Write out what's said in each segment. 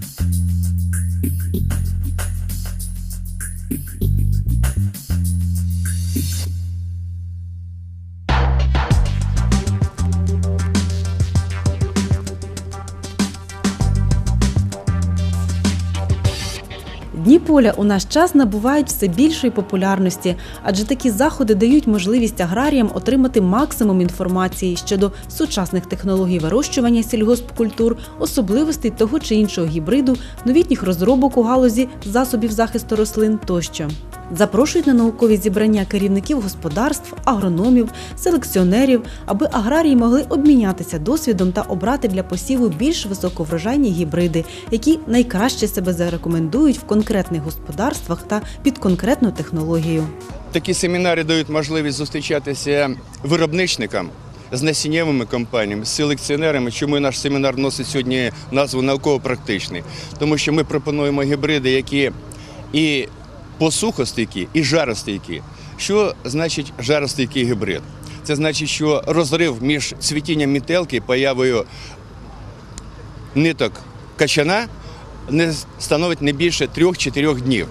Thank you. Дні поля у наш час набувають все більшої популярності, адже такі заходи дають можливість аграріям отримати максимум інформації щодо сучасних технологій вирощування сільгоспкультур, особливостей того чи іншого гібриду, новітніх розробок у галузі засобів захисту рослин тощо. Запрошують на наукові зібрання керівників господарств, агрономів, селекціонерів, аби аграрії могли обмінятися досвідом та обрати для посіву більш високоврожайні гібриди, які найкраще себе зарекомендують в конкретних господарствах та під конкретну технологію. Такі семінари дають можливість зустрічатися виробничникам з насіннєвими компаніями, з селекціонерами. Чому наш семінар носить сьогодні назву науково-практичний? Тому що ми пропонуємо гібриди, які і посухостійкі, і жаростійкі. Що значить жаростійкий гібрид? Це значить, що розрив між цвітінням мітелки появою ниток качана не становить не більше 3-4 днів.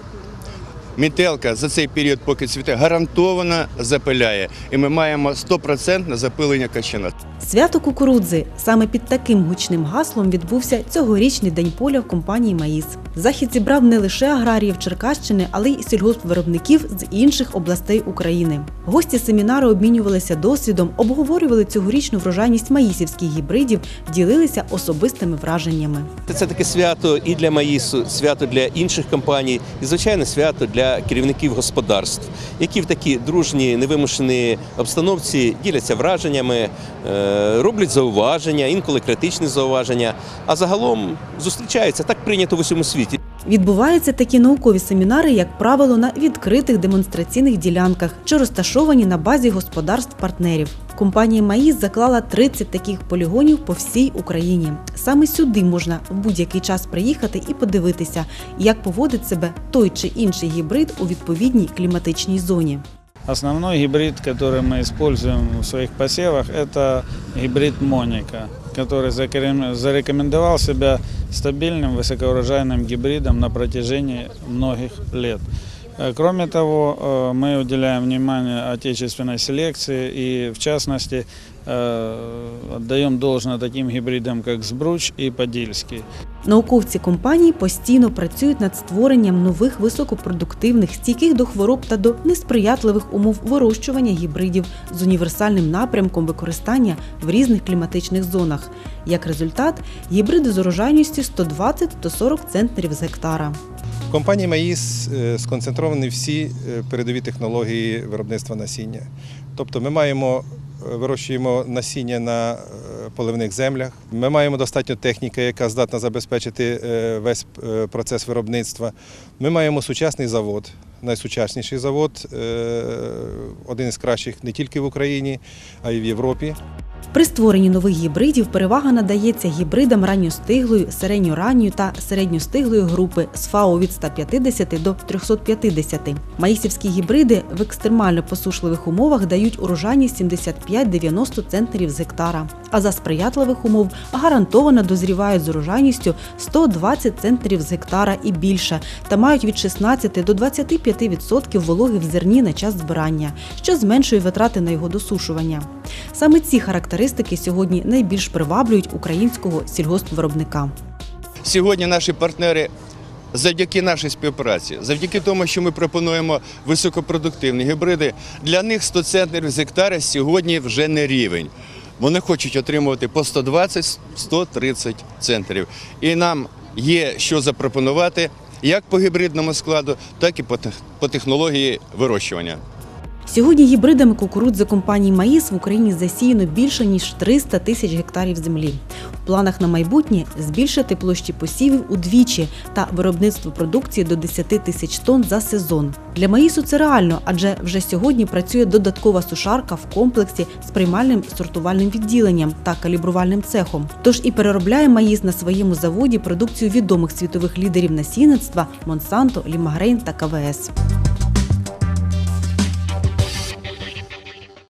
Мітелка за цей період, поки цвіте, гарантовано запиляє, і ми маємо 100% запилення качана. Свято кукурудзи саме під таким гучним гаслом відбувся цьогорічний день поля в компанії Маїс. Захід зібрав не лише аграріїв Черкащини, але й сільгоспвиробників з інших областей України. Гості семінару обмінювалися досвідом, обговорювали цьогорічну врожайність маїсівських гібридів, ділилися особистими враженнями. Це таке свято і для Маїсу, свято для інших компаній, і звичайно свято для керівників господарств, які в такій дружній невимушеній обстановці діляться враженнями, е, роблять зауваження, інколи критичні зауваження. А загалом зустрічаються так прийнято в усьому світі. Відбуваються такі наукові семінари, як правило, на відкритих демонстраційних ділянках, що розташовані на базі господарств-партнерів. Компанія Маїс заклала 30 таких полігонів по всій Україні. Саме сюди можна в будь-який час приїхати і подивитися, як поводить себе той чи інший гібрид у відповідній кліматичній зоні. Основной гибрид, который мы используем в своих посевах, это гибрид Моника, который закрем- зарекомендовал себя стабильным высокоурожайным гибридом на протяжении многих лет. Э, Кроме того, э, мы уделяем внимание отечественной селекции и, в частности, э, отдаем должное таким гибридам, как Сбруч и Подильский. Науковці компанії постійно працюють над створенням нових високопродуктивних, стійких до хвороб та до несприятливих умов вирощування гібридів з універсальним напрямком використання в різних кліматичних зонах. Як результат, гібриди з урожайністю 120-140 центнерів з гектара. В компанії Маїс е, сконцентровані всі е, передові технології виробництва насіння. Тобто ми маємо вирощуємо насіння на е, поливних землях. Ми маємо достатньо техніки, яка здатна забезпечити е, весь е, процес виробництва. Ми маємо сучасний завод, найсучасніший завод, один із кращих не тільки в Україні, а й в Європі. При створенні нових гібридів перевага надається гібридам ранньостиглої, середньоранньої та середньостиглої групи з ФАО від 150 до 350. Маїсівські гібриди в екстремально посушливих умовах дають урожайність 75-90 центнерів з гектара, а за сприятливих умов гарантовано дозрівають з урожайністю 120 центнерів з гектара і більше та мають від 16 до 25% вологи в зерні на час збирання, що зменшує витрати на його досушування. Саме ці характеристики сьогодні найбільш приваблюють українського сільгоспвиробника. Сьогодні наші партнери. Завдяки нашій співпраці, завдяки тому, що ми пропонуємо високопродуктивні гібриди, для них 100 центнерів з гектара сьогодні вже не рівень. Вони хочуть отримувати по 120-130 центнерів. І нам є що запропонувати як по гібридному складу, так і по технології вирощування. Сьогодні гібридами кукурудзи компанії Маїс в Україні засіяно більше ніж 300 тисяч гектарів землі. В планах на майбутнє збільшити площі посівів удвічі та виробництво продукції до 10 тисяч тонн за сезон. Для Маїсу це реально, адже вже сьогодні працює додаткова сушарка в комплексі з приймальним сортувальним відділенням та калібрувальним цехом. Тож і переробляє Маїс на своєму заводі продукцію відомих світових лідерів насінництва Монсанто, Лімагрейн та КВС.